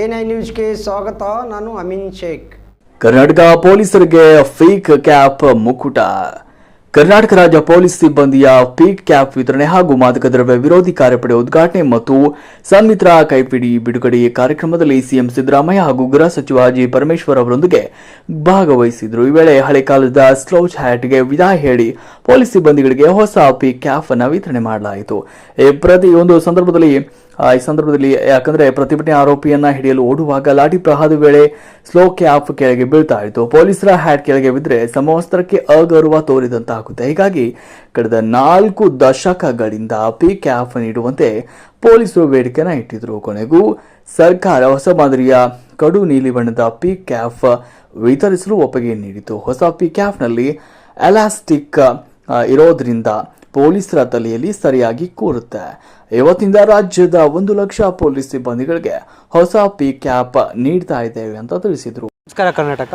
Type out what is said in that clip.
N I ನ್ಯೂಸ್ಗೆ ಸ್ವಾಗತ ನಾನು ಅಮಿನ್ ಶೇಖ್. ಕರ್ನಾಟಕ ಪೊಲೀಸರಿಗೆ ಫೇಕ್ ಕ್ಯಾಪ್ ಮುಕ್ಕುಟ ಕರ್ನಾಟಕ ರಾಜ್ಯ ಪೊಲೀಸ್ ಸಿಬ್ಬಂದಿಯ ಪೀಕ್ ಕ್ಯಾಪ್ ವಿತರಣೆ ಹಾಗೂ ಮಾದಕ ದ್ರವ್ಯ ವಿರೋಧಿ ಕಾರ್ಯಪಡೆ ಉದ್ಘಾಟನೆ ಮತ್ತು ಸನ್ಮಿತ್ರ ಕೈಪಿಡಿ ಬಿಡುಗಡೆ ಕಾರ್ಯಕ್ರಮದಲ್ಲಿ ಸಿಎಂ ಸಿದ್ದರಾಮಯ್ಯ ಹಾಗೂ ಗೃಹ ಸಚಿವ ಜಿ ಪರಮೇಶ್ವರ್ ಅವರೊಂದಿಗೆ ಭಾಗವಹಿಸಿದರು. ಈ ವೇಳೆ ಹಳೆ ಕಾಲದ ಸ್ಲೌಚ್ ಹ್ಯಾಟ್ಗೆ ವಿದಾಯ ಹೇಳಿ ಪೊಲೀಸ್ ಸಿಬ್ಬಂದಿಗಳಿಗೆ ಹೊಸ ಪೀಕ್ ಕ್ಯಾಪ್ ಅನ್ನು ವಿತರಣೆ ಮಾಡಲಾಯಿತು. ಈ ಪ್ರತಿ ಒಂದು ಸಂದರ್ಭದಲ್ಲಿ ಈ ಸಂದರ್ಭದಲ್ಲಿ ಯಾಕಂದ್ರೆ ಪ್ರತಿಭಟನೆ ಆರೋಪಿಯನ್ನ ಹಿಡಿಯಲು ಓಡುವಾಗ ಲಾಠಿ ಪ್ರಹಾದ ವೇಳೆ ಸ್ಲೋ ಕ್ಯಾಪ್ ಕೆಳಗೆ ಬೀಳ್ತಾ ಇತ್ತು. ಪೊಲೀಸರ ಹ್ಯಾಟ್ ಕೆಳಗೆ ಬಿದ್ದರೆ ಸಮವಸ್ತ್ರಕ್ಕೆ ಅಗೌರವ ತೋರಿದಂತಾಗುತ್ತೆ ಹೀಗಾಗಿ ಕಳೆದ ನಾಲ್ಕು ದಶಕಗಳಿಂದ ಪಿ ಕ್ಯಾಫ್ ನೀಡುವಂತೆ ಪೊಲೀಸರು ಬೇಡಿಕೆನ ಇಟ್ಟಿದ್ರು. ಕೊನೆಗೂ ಸರ್ಕಾರ ಹೊಸ ಮಾದರಿಯ ಕಡು ನೀಲಿ ಬಣ್ಣದ ಪಿ ಕ್ಯಾಫ್ ವಿತರಿಸಲು ಒಪ್ಪಿಗೆ ನೀಡಿತು. ಹೊಸ ಪಿ ಕ್ಯಾಫ್ನಲ್ಲಿ ಎಲಾಸ್ಟಿಕ್ ಇರೋದ್ರಿಂದ ಪೊಲೀಸರ ತಲೆಯಲ್ಲಿ ಸರಿಯಾಗಿ ಕೂರುತ್ತೆ. ಇವತ್ತಿಂದ ರಾಜ್ಯದ ಒಂದು ಲಕ್ಷ ಪೊಲೀಸ್ ಸಿಬ್ಬಂದಿಗಳಿಗೆ ಹೊಸ ಪಿ ಕ್ಯಾಪ್ ನೀಡ್ತಾ ಇದ್ದೇವೆ ಅಂತ ತಿಳಿಸಿದ್ರು. ನಮಸ್ಕಾರ ಕರ್ನಾಟಕ.